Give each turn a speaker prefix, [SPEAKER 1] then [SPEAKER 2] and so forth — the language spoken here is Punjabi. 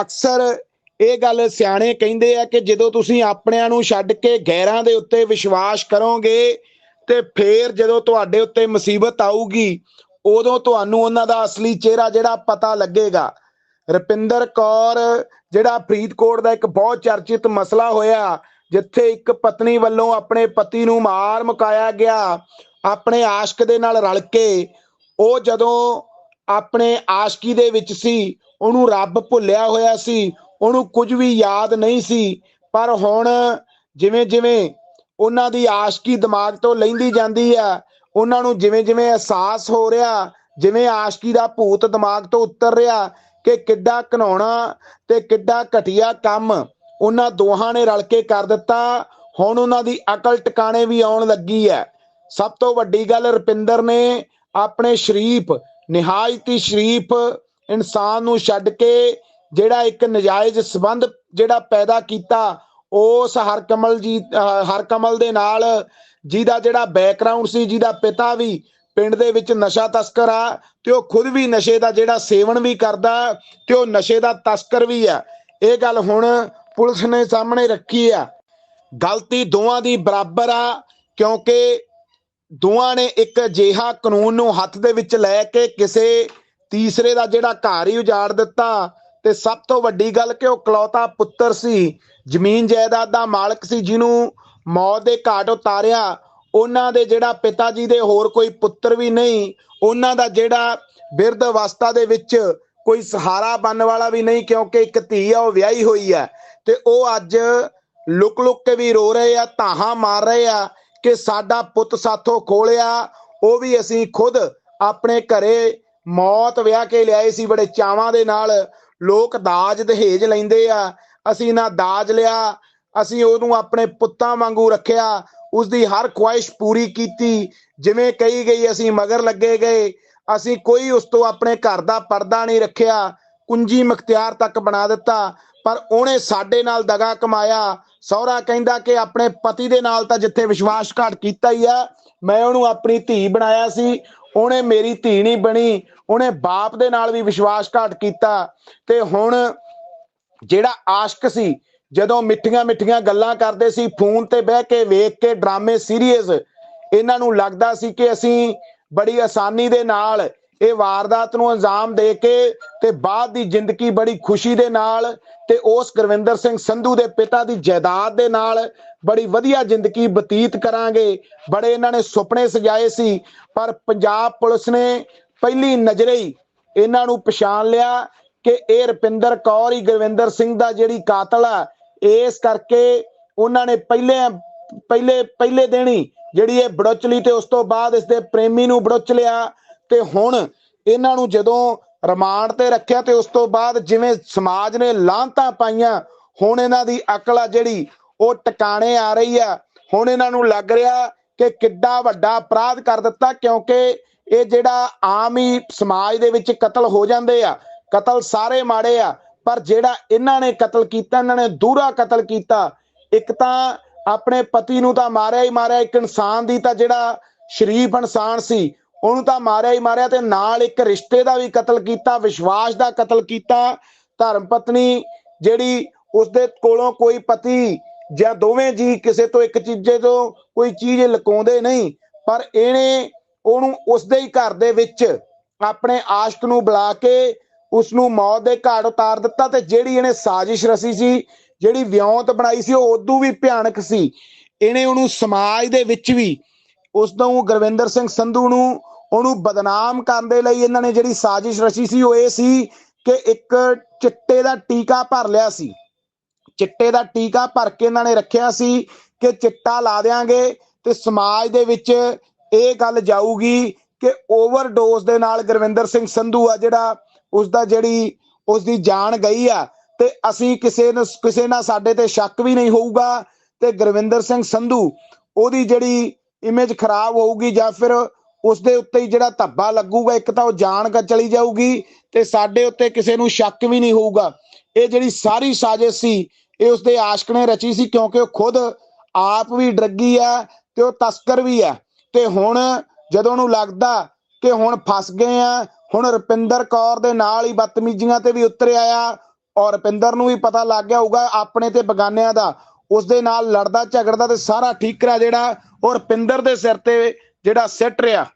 [SPEAKER 1] ਅਕਸਰ ਇਹ ਗੱਲ ਸਿਆਣੇ ਕਹਿੰਦੇ ਆ ਕਿ ਜਦੋਂ ਤੁਸੀਂ ਆਪਣਿਆਂ ਨੂੰ ਛੱਡ ਕੇ ਗੈਰਾਂ ਦੇ ਉੱਤੇ ਵਿਸ਼ਵਾਸ ਕਰੋਗੇ ਤੇ ਫੇਰ ਜਦੋਂ ਤੁਹਾਡੇ ਉੱਤੇ ਮੁਸੀਬਤ ਆਊਗੀ, ਉਦੋਂ ਤੁਹਾਨੂੰ ਉਹਨਾਂ ਦਾ ਅਸਲੀ ਚਿਹਰਾ ਜਿਹੜਾ ਪਤਾ ਲੱਗੇਗਾ। ਰਪਿੰਦਰ ਕੌਰ, ਜਿਹੜਾ ਫਰੀਦਕੋਟ ਦਾ ਇੱਕ ਬਹੁਤ ਚਰਚਿਤ ਮਸਲਾ ਹੋਇਆ, ਜਿੱਥੇ ਇੱਕ ਪਤਨੀ ਵੱਲੋਂ ਆਪਣੇ ਪਤੀ ਨੂੰ ਮਾਰ ਮੁਕਾਇਆ ਗਿਆ, ਆਪਣੇ ਆਸ਼ਕ ਦੇ ਨਾਲ ਰਲ ਕੇ, ਉਹ ਜਦੋਂ ਆਪਣੇ ਆਸ਼ਕੀ ਦੇ ਵਿੱਚ ਸੀ, ਉਹਨੂੰ ਰੱਬ ਭੁੱਲਿਆ ਹੋਇਆ ਸੀ, ਉਹਨੂੰ ਕੁਝ ਵੀ ਯਾਦ ਨਹੀਂ ਸੀ, ਪਰ ਹੁਣ ਜਿਵੇਂ ਜਿਵੇਂ ਉਹਨਾਂ ਦੀ ਆਸ਼ਕੀ ਦਿਮਾਗ ਤੋਂ ਲੈਂਦੀ ਜਾਂਦੀ ਆ, ਉਹਨਾਂ ਨੂੰ ਜਿਵੇਂ ਜਿਵੇਂ ਅਹਿਸਾਸ ਹੋ ਰਿਹਾ, ਜਿਵੇਂ ਆਸ਼ਕੀ ਦਾ ਭੂਤ ਦਿਮਾਗ ਤੋਂ ਉਤਰ ਰਿਹਾ ਕਿ ਕਿੱਡਾ ਘਨਾਉਣਾ ਤੇ ਕਿੱਡਾ ਘਟੀਆ ਕੰਮ ਉਹਨਾਂ ਦੋਹਾਂ ਨੇ ਰਲ ਕੇ ਕਰ ਦਿੱਤਾ, ਹੁਣ ਉਹਨਾਂ ਦੀ ਅਕਲ ਟਿਕਾਣੇ ਵੀ ਆਉਣ ਲੱਗੀ ਹੈ। ਸਭ ਤੋਂ ਵੱਡੀ ਗੱਲ ਰੁਪਿੰਦਰ ਨੇ ਆਪਣੇ ਸ਼ਰੀਫ ਨਿਹਾਇਤੀ ਸ਼ਰੀਫ ਇਨਸਾਨ ਨੂੰ ਛੱਡ ਕੇ ਜਿਹੜਾ ਇੱਕ ਨਜਾਇਜ਼ ਸਬੰਧ ਜਿਹੜਾ ਪੈਦਾ ਕੀਤਾ, ਉਸ ਹਰਕਮਲ ਜੀ ਹਰਕਮਲ ਦੇ ਨਾਲ ਜਿਹਦਾ ਜਿਹੜਾ ਬੈਕਗ੍ਰਾਉਂਡ ਸੀ, ਜਿਹਦਾ ਪਿਤਾ ਵੀ ਪਿੰਡ ਦੇ ਵਿੱਚ ਨਸ਼ਾ ਤਸਕਰ ਆ ਤੇ ਉਹ ਖੁਦ ਵੀ ਨਸ਼ੇ ਦਾ ਜਿਹੜਾ ਸੇਵਨ ਵੀ ਕਰਦਾ ਤੇ ਉਹ ਨਸ਼ੇ ਦਾ ਤਸਕਰ ਵੀ ਆ। ਇਹ ਗੱਲ ਹੁਣ ਪੁਲਿਸ ਨੇ ਸਾਹਮਣੇ ਰੱਖੀ ਆ। ਗਲਤੀ ਦੋਵਾਂ ਦੀ ਬਰਾਬਰ ਆ ਕਿਉਂਕਿ ਦੋਵਾਂ ਨੇ ਇੱਕ ਅਜਿਹਾ ਕਾਨੂੰਨ ਨੂੰ ਹੱਥ ਦੇ ਵਿੱਚ ਲੈ ਕੇ ਕਿਸੇ ਤੀਸਰੇ ਦਾ ਜਿਹੜਾ ਘਰ ਹੀ ਉਜਾੜ ਦਿੱਤਾ ਤੇ ਸਭ ਤੋਂ ਵੱਡੀ ਗੱਲ ਕਿ ਉਹ ਕਲੌਤਾ ਪੁੱਤਰ ਸੀ, ਜ਼ਮੀਨ ਜਾਇਦਾਦ ਦਾ ਮਾਲਕ ਸੀ ਜਿਹਨੂੰ ਮੌਤ ਦੇ ਘਾਟ ਉਤਾਰਿਆ। ਉਹਨਾਂ ਦੇ ਜਿਹੜਾ ਪਿਤਾ ਜੀ ਦੇ ਹੋਰ ਕੋਈ ਪੁੱਤਰ ਵੀ ਨਹੀਂ, ਉਹਨਾਂ ਦਾ ਜਿਹੜਾ ਬਿਰਧ ਅਵਸਥਾ ਦੇ ਵਿੱਚ ਕੋਈ ਸਹਾਰਾ ਬਣਨ ਵਾਲਾ ਵੀ ਨਹੀਂ ਕਿਉਂਕਿ ਇੱਕ ਧੀ ਆ, ਉਹ ਵਿਆਹੀ ਹੋਈ ਆ ਤੇ ਉਹ ਅੱਜ ਲੁਕ ਲੁਕ ਕੇ ਵੀ ਰੋ ਰਹੇ ਆ, ਧਾਹਾਂ ਮਾਰ ਰਹੇ ਆ। ਕਿ ਸਾਡਾ ਪੁੱਤ ਸਾਥੋਂ ਖੋਲਿਆ, ਉਹ ਵੀ ਅਸੀਂ ਖੁਦ ਆਪਣੇ ਘਰੇ ਮੌਤ ਵਿਆਹ ਕੇ ਲਿਆਏ ਸੀ, ਬੜੇ ਚਾਵਾਂ ਦੇ ਨਾਲ। ਲੋਕ ਦਾਜ ਦਹੇਜ ਲੈਂਦੇ ਆ। ਅਸੀਂ ਨਾ ਦਾਜ ਲਿਆ, ਅਸੀਂ ਉਹਨੂੰ ਆਪਣੇ ਪੁੱਤਾਂ ਵਾਂਗੂ ਰੱਖਿਆ। ਉਸ ਦੀ ਹਰ ਖੁਆਇਸ਼ ਪੂਰੀ ਕੀਤੀ, ਜਿਵੇਂ ਕਹੀ ਗਈ, ਅਸੀਂ ਮਗਰ ਲੱਗੇ ਗਏ। ਅਸੀਂ ਕੋਈ ਉਸ ਤੋਂ ਆਪਣੇ ਘਰ ਦਾ ਪਰਦਾ ਨਹੀਂ ਰੱਖਿਆ। ਕੁੰਜੀ ਮਖਤਿਆਰ ਤੱਕ ਬਣਾ ਦਿੱਤਾ। ਪਰ ਉਹਨੇ ਸਾਡੇ ਨਾਲ ਦਗਾ ਕਮਾਇਆ। ਸਹੁਰਾ ਕਹਿੰਦਾ ਕਿ ਆਪਣੇ ਪਤੀ ਦੇ ਨਾਲ ਤਾਂ ਜਿੱਥੇ ਵਿਸ਼ਵਾਸਘਾਤ ਕੀਤਾ ਹੀ ਆ, ਮੈਂ ਉਹਨੂੰ ਆਪਣੀ ਧੀ ਬਣਾਇਆ ਸੀ। ਉਹਨੇ ਮੇਰੀ ਧੀ ਨਹੀਂ ਬਣੀ, ਉਹਨੇ ਬਾਪ ਦੇ ਨਾਲ ਵੀ ਵਿਸ਼ਵਾਸਘਾਤ ਕੀਤਾ। ਤੇ ਹੁਣ ਜਿਹੜਾ ਆਸ਼ਕ ਸੀ, ਜਦੋਂ ਮਿੱਠੀਆਂ ਮਿੱਠੀਆਂ ਗੱਲਾਂ ਕਰਦੇ ਸੀ, ਫੋਨ ਤੇ ਬਹਿ ਕੇ ਵੇਖ ਕੇ ਡਰਾਮੇ ਸੀਰੀਅਸ, ਇਹਨਾਂ ਨੂੰ ਲੱਗਦਾ ਸੀ ਕਿ ਅਸੀਂ ਬੜੀ ਆਸਾਨੀ ਦੇ ਨਾਲ ਇਹ ਵਾਰਦਾਤ ਨੂੰ ਅੰਜਾਮ ਦੇ ਕੇ ਤੇ ਬਾਅਦ ਦੀ ਜ਼ਿੰਦਗੀ ਬੜੀ ਖੁਸ਼ੀ ਦੇ ਨਾਲ ਤੇ ਉਸ ਗੁਰਵਿੰਦਰ ਸਿੰਘ ਸੰਧੂ ਦੇ ਪਿਤਾ ਦੀ ਜਾਇਦਾਦ ਦੇ ਨਾਲ ਬੜੀ ਵਧੀਆ ਜ਼ਿੰਦਗੀ ਬਤੀਤ ਕਰਾਂਗੇ। ਬੜੇ ਇਹਨਾਂ ਨੇ ਸੁਪਨੇ ਸਜਾਏ ਸੀ, ਪਰ ਪੰਜਾਬ ਪੁਲਿਸ ਨੇ ਪਹਿਲੀ ਨਜ਼ਰੇ ਹੀ ਇਹਨਾਂ ਨੂੰ ਪਛਾਣ ਲਿਆ ਕਿ ਇਹ ਰੁਪਿੰਦਰ ਕੌਰ ਹੀ ਗੁਰਵਿੰਦਰ ਸਿੰਘ ਦਾ ਜਿਹੜੀ ਕਾਤਲ ਆ, ਇਸ ਕਰਕੇ ਉਹਨਾਂ ਨੇ ਪਹਿਲੇ ਪਹਿਲੇ ਪਹਿਲੇ ਦਿਨ ਹੀ ਜਿਹੜੀ ਇਹ ਬੜੁੱਚ ਲਈ ਤੇ ਉਸ ਤੋਂ ਬਾਅਦ ਇਸ ਦੇ ਪ੍ਰੇਮੀ ਨੂੰ ਬੜੋਚ ਲਿਆ। ਤੇ ਹੁਣ ਇਹਨਾਂ ਨੂੰ ਜਦੋਂ ਰਿਮਾਂਡ ਤੇ ਰੱਖਿਆ ਤੇ ਉਸ ਤੋਂ ਬਾਅਦ ਜਿਵੇਂ ਸਮਾਜ ਨੇ ਲਾਂਤਾਂ ਪਾਈਆਂ, ਹੁਣ ਇਹਨਾਂ ਦੀ ਅਕਲ ਆ ਜਿਹੜੀ, ਉਹ ਟਿਕਾਣੇ ਆ ਰਹੀ ਆ। ਹੁਣ ਇਹਨਾਂ ਨੂੰ ਲੱਗ ਰਿਹਾ ਕਿ ਕਿੱਡਾ ਵੱਡਾ ਅਪਰਾਧ ਕਰ ਦਿੱਤਾ ਕਿਉਂਕਿ ਇਹ ਜਿਹੜਾ ਆਮ ਹੀ ਸਮਾਜ ਦੇ ਵਿੱਚ ਕਤਲ ਹੋ ਜਾਂਦੇ ਆ, ਕਤਲ ਸਾਰੇ ਮਾੜੇ ਆ, ਪਰ ਜਿਹੜਾ ਇਹਨਾਂ ਨੇ ਕਤਲ ਕੀਤਾ, ਇਹਨਾਂ ਨੇ ਦੂਰਾ ਕਤਲ ਕੀਤਾ, ਇੱਕ ਤਾਂ ਆਪਣੇ ਪਤੀ ਨੂੰ ਤਾਂ ਮਾਰਿਆ ਹੀ ਮਾਰਿਆ, ਇੱਕ ਇਨਸਾਨ ਦੀ ਤਾਂ ਜਿਹੜਾ ਸ਼ਰੀਫ ਇਨਸਾਨ ਸੀ ਉਹਨੂੰ ਤਾਂ ਮਾਰਿਆ ਹੀ ਮਾਰਿਆ ਤੇ ਨਾਲ ਇੱਕ ਰਿਸ਼ਤੇ ਦਾ ਵੀ ਕਤਲ ਕੀਤਾ, ਵਿਸ਼ਵਾਸ ਦਾ ਕਤਲ ਕੀਤਾ। ਧਰਮ ਪਤਨੀ ਜਿਹੜੀ ਉਸਦੇ ਕੋਲੋਂ ਕੋਈ ਪਤੀ ਜਾਂ ਦੋਵੇਂ ਜੀ ਕਿਸੇ ਤੋਂ ਇੱਕ ਚੀਜ਼ੇ ਤੋਂ ਕੋਈ ਚੀਜ਼ ਲੁਕਾਉਂਦੇ ਨਹੀਂ, ਪਰ ਇਹਨੇ ਉਹਨੂੰ ਉਸਦੇ ਹੀ ਘਰ ਦੇ ਵਿੱਚ ਆਪਣੇ ਆਸ਼ਕ ਨੂੰ ਬੁਲਾ ਕੇ ਉਸ ਨੂੰ ਮੌਤ ਦੇ ਘਾਟ ਉਤਾਰ ਦਿੱਤਾ ਤੇ ਜਿਹੜੀ ਇਹਨੇ ਸਾਜ਼ਿਸ਼ ਰਸੀ ਸੀ, ਜਿਹੜੀ ਵਿਉਂਤ ਬਣਾਈ ਸੀ, ਉਹ ਉਦੋਂ ਵੀ ਭਿਆਨਕ ਸੀ। ਇਹਨੇ ਉਹਨੂੰ ਸਮਾਜ ਦੇ ਵਿੱਚ ਵੀ ਉਸ ਨੂੰ ਗੁਰਵਿੰਦਰ ਸਿੰਘ ਸੰਧੂ ਨੂੰ ਉਹਨੂੰ ਬਦਨਾਮ ਕਰਨ ਦੇ ਲਈ ਇਹਨਾਂ ਨੇ ਜਿਹੜੀ ਸਾਜ਼ਿਸ਼ ਰਚੀ ਸੀ ਉਹ ਇਹ ਸੀ ਕਿ ਇੱਕ ਚਿੱਟੇ ਦਾ ਟੀਕਾ ਭਰ ਲਿਆ ਸੀ। ਚਿੱਟੇ ਦਾ ਟੀਕਾ ਭਰ ਕੇ ਇਹਨਾਂ ਨੇ ਰੱਖਿਆ ਸੀ ਕਿ ਚਿੱਟਾ ਲਾ ਦੇਾਂਗੇ ਤੇ ਸਮਾਜ ਦੇ ਵਿੱਚ ਇਹ ਗੱਲ ਜਾਊਗੀ ਕਿ ਓਵਰਡੋਜ਼ ਦੇ ਨਾਲ ਗੁਰਵਿੰਦਰ ਸਿੰਘ ਸੰਧੂ ਆ ਜਿਹੜਾ ਉਸ ਦਾ ਜਿਹੜੀ ਉਸ ਦੀ ਜਾਨ ਗਈ ਆ ਤੇ ਅਸੀਂ ਕਿਸੇ ਨੂੰ ਕਿਸੇ ਨਾਲ ਸਾਡੇ ਤੇ ਸ਼ੱਕ ਵੀ ਨਹੀਂ ਹੋਊਗਾ ਤੇ ਗੁਰਵਿੰਦਰ ਸਿੰਘ ਸੰਧੂ ਉਹਦੀ ਜਿਹੜੀ ਇਮੇਜ ਖਰਾਬ ਹੋਊਗੀ ਜਾਂ ਫਿਰ ਉਸ ਦੇ ਉੱਤੇ ਹੀ ਜਿਹੜਾ ਧੱਬਾ ਲੱਗੂਗਾ, ਇੱਕ ਤਾਂ ਉਹ ਜਾਣ ਕ ਚਲੀ ਜਾਊਗੀ ਤੇ ਸਾਡੇ ਉੱਤੇ ਕਿਸੇ ਨੂੰ ਸ਼ੱਕ ਵੀ ਨਹੀਂ ਹੋਊਗਾ। ਇਹ ਜਿਹੜੀ ਸਾਰੀ ਸਾਜ਼ਿਸ਼ ਸੀ, ਇਹ ਉਸਦੇ ਆਸ਼ਕ ਨੇ ਰਚੀ ਸੀ ਕਿਉਂਕਿ ਉਹ ਖੁਦ ਆਪ ਵੀ ਡਰੱਗੀ ਆ ਤੇ ਉਹ ਤਸਕਰ ਵੀ ਆ। ਤੇ ਹੁਣ ਜਦੋਂ ਉਹਨੂੰ ਲੱਗਦਾ ਕਿ ਹੁਣ ਫਸ ਗਏ ਆ, ਹੁਣ ਰੁਪਿੰਦਰ ਕੌਰ ਦੇ ਨਾਲ ਹੀ ਬਦਤਮੀਜ਼ੀਆਂ ਤੇ ਵੀ ਉਤਰ ਆਇਆ ਔਰ ਰੁਪਿੰਦਰ ਨੂੰ ਵੀ ਪਤਾ ਲੱਗ ਗਿਆ ਹੋਊਗਾ ਆਪਣੇ ਤੇ ਬਗਾਨਿਆਂ ਦਾ ਉਸ ਦੇ ਨਾਲ ਲੜਦਾ ਝਗੜਦਾ ਤੇ ਸਾਰਾ ਠੀਕਰਾ ਜਿਹੜਾ ਉਹ ਰੁਪਿੰਦਰ ਦੇ ਸਿਰ ਤੇ ਜਿਹੜਾ ਸਿੱਟ ਰਿਹਾ